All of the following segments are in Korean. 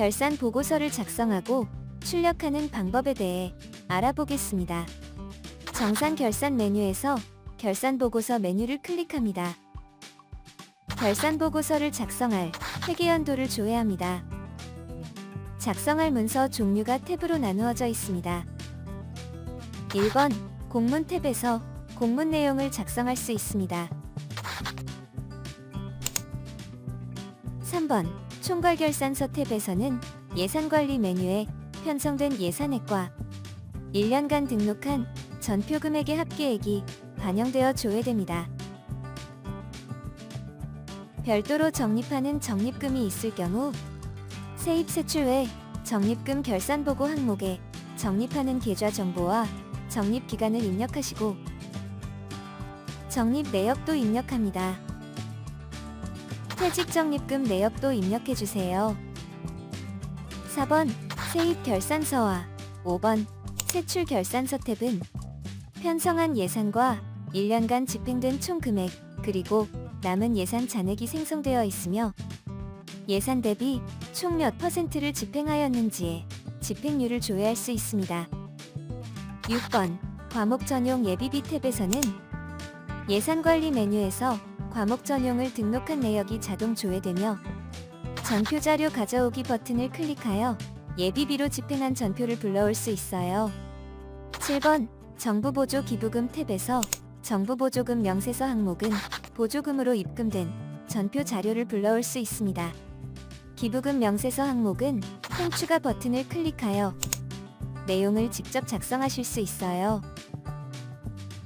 결산 보고서를 작성하고 출력하는 방법에 대해 알아보겠습니다. 정산 결산 메뉴에서 결산 보고서 메뉴를 클릭합니다. 결산 보고서를 작성할 회계연도를 조회합니다. 작성할 문서 종류가 탭으로 나누어져 있습니다. 1번 공문 탭에서 공문 내용을 작성할 수 있습니다. 3번 총괄결산서 탭에서는 예산관리 메뉴에 편성된 예산액과 1년간 등록한 전표 금액의 합계액이 반영되어 조회됩니다. 별도로 적립하는 적립금이 있을 경우 세입 세출 외 적립금 결산 보고 항목에 적립하는 계좌 정보와 적립 기간을 입력하시고 적립 내역도 입력합니다. 퇴직 적립금 내역도 입력해주세요. 4번 세입 결산서와 5번 세출 결산서 탭은 편성한 예산과 1년간 집행된 총 금액 그리고 남은 예산 잔액이 생성되어 있으며 예산 대비 총 몇 퍼센트를 집행하였는지에 집행률을 조회할 수 있습니다. 6번 과목 전용 예비비 탭에서는 예산관리 메뉴에서 과목 전용을 등록한 내역이 자동 조회되며 전표 자료 가져오기 버튼을 클릭하여 예비비로 집행한 전표를 불러올 수 있어요. 7번 정부 보조 기부금 탭에서 정부 보조금 명세서 항목은 보조금으로 입금된 전표 자료를 불러올 수 있습니다. 기부금 명세서 항목은 통추가 버튼을 클릭하여 내용을 직접 작성하실 수 있어요.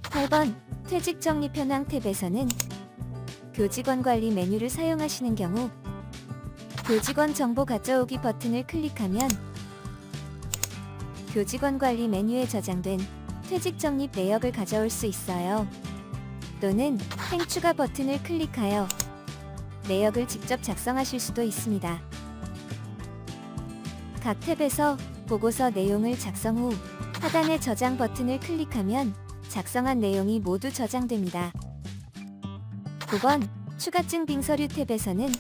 8번 퇴직 적립 현황 탭에서는 교직원 관리 메뉴를 사용하시는 경우 교직원 정보 가져오기 버튼을 클릭하면 교직원 관리 메뉴에 저장된 퇴직 적립 내역을 가져올 수 있어요. 또는 생추가 버튼을 클릭하여 내역을 직접 작성하실 수도 있습니다. 각 탭에서 보고서 내용을 작성 후 하단의 저장 버튼을 클릭하면 작성한 내용이 모두 저장됩니다. 9번 추가증 빙서류 탭에서는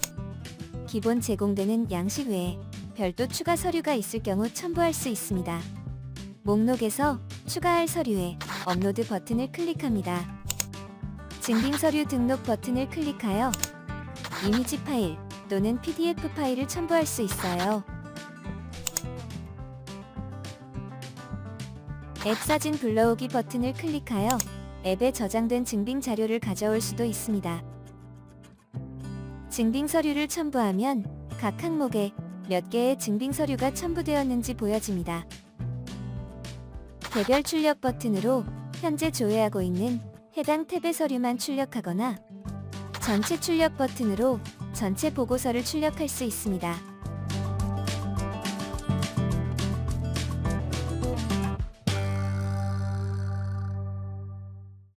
기본 제공되는 양식 외에 별도 추가 서류가 있을 경우 첨부할 수 있습니다. 목록에서 추가할 서류에 업로드 버튼을 클릭합니다. 증빙 서류 등록 버튼을 클릭하여 이미지 파일 또는 PDF 파일을 첨부할 수 있어요. 앱 사진 불러오기 버튼을 클릭하여 앱에 저장된 증빙 자료를 가져올 수도 있습니다. 증빙 서류를 첨부하면 각 항목에 몇 개의 증빙 서류가 첨부되었는지 보여집니다. 개별 출력 버튼으로 현재 조회하고 있는 해당 탭의 서류만 출력하거나 전체 출력 버튼으로 전체 보고서를 출력할 수 있습니다.